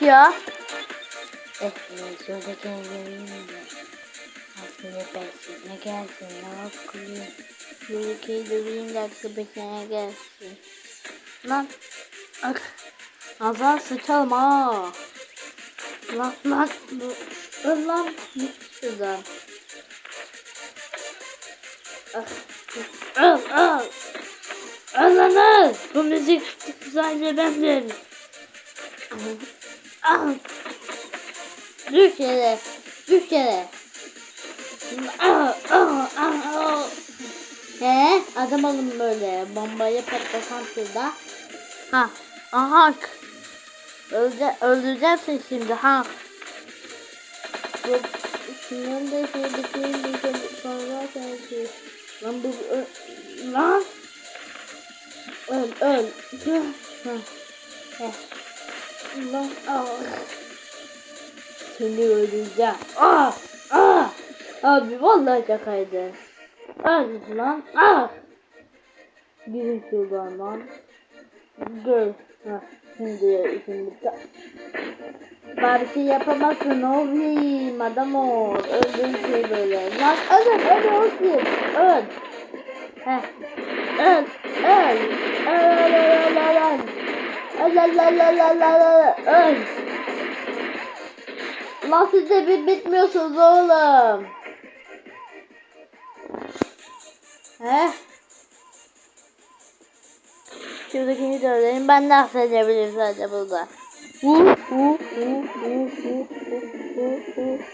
ya. Eh, bekleyin şuradaki engelini Aslında bekleyin ne gelsin ne bakılıyor. Bu ülkeyi döveyim derse bekleyene gelsin. Lan. Ak. Azal sıçalım ha. Lan lan. Lan lan. Şuradan. Al al. Al al al. Bu müzik güzelce bendir. Al. Düş yere. Düş yere. Al al al al. He, adam alın böyle. Bombayı patlatan şurada. Ha, aha. Öldü, öldüreceksin şimdi ha. Yok, şundan da şuradakini de sonra sanki. Lan bu, lan. Öl, öl. Ha. He. Lan, ah. Seni öldüreceğim. Ah, ah. Abi vallahi şakaydı. Öldü lan. Ah. Girin şuradan lan. Gör. Ha, şimdi şimdi. Bari şey yapamazsın oğlum. Adam ol. Öldüğün şey böyle. Lan öl öl olsun. Öl. Heh. Öl öl öl öl. Öl. Lan siz de bir bitmiyorsunuz oğlum. He? Şuradakini de ölelim. Ben de affedebilirim sadece burada. Uh, uh, uh, uh, uh, uh, uh, uh.